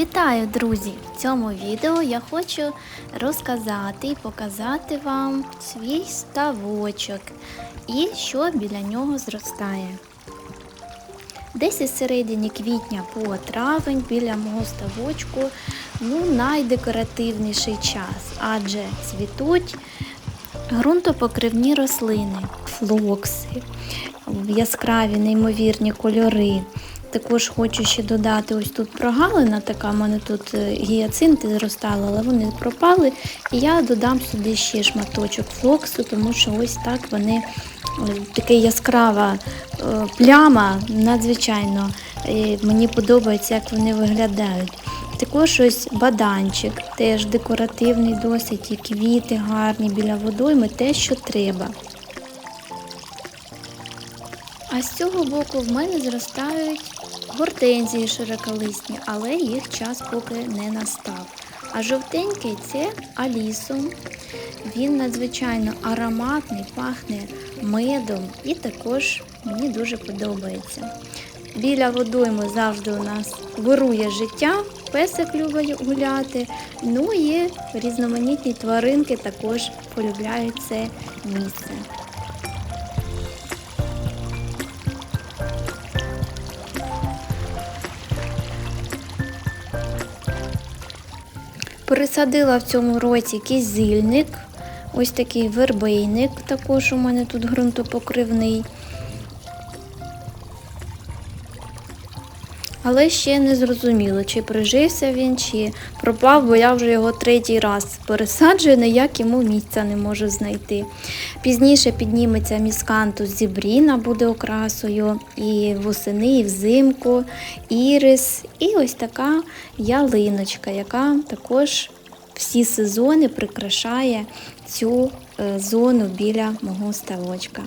Вітаю, друзі! В цьому відео я хочу розказати і показати вам свій ставочок і що біля нього зростає. Десь із середини квітня по травень біля мого ставочку ну, найдекоративніший час, адже цвітуть ґрунтопокривні рослини, флокси, яскраві неймовірні кольори. Також хочу ще додати, ось тут прогалина така, в мене тут е, гіацинти зростали, але вони пропали. І я додам сюди ще шматочок флоксу, тому що ось так вони е, така яскрава е, пляма, надзвичайно мені подобається, як вони виглядають. Також ось баданчик, теж декоративний досить, і квіти гарні біля водойми, те, що треба. А з цього боку в мене зростають гортензії широколисні, але їх час поки не настав. А жовтенький це алісум. Він надзвичайно ароматний, пахне медом і також мені дуже подобається. Біля водойми завжди у нас вирує життя, песик любить гуляти, ну і різноманітні тваринки також полюбляють це місце. Пересадила в цьому році кізильник, ось такий вербейник, також у мене тут ґрунтопокривний. Але ще не зрозуміло, чи прижився він, чи пропав, бо я вже його третій раз пересаджую, ніяк йому місця не можу знайти. Пізніше підніметься міскантус зібріна, буде окрасою, і восени, і взимку, ірис, і ось така ялиночка, яка також всі сезони прикрашає цю е, зону біля мого ставочка.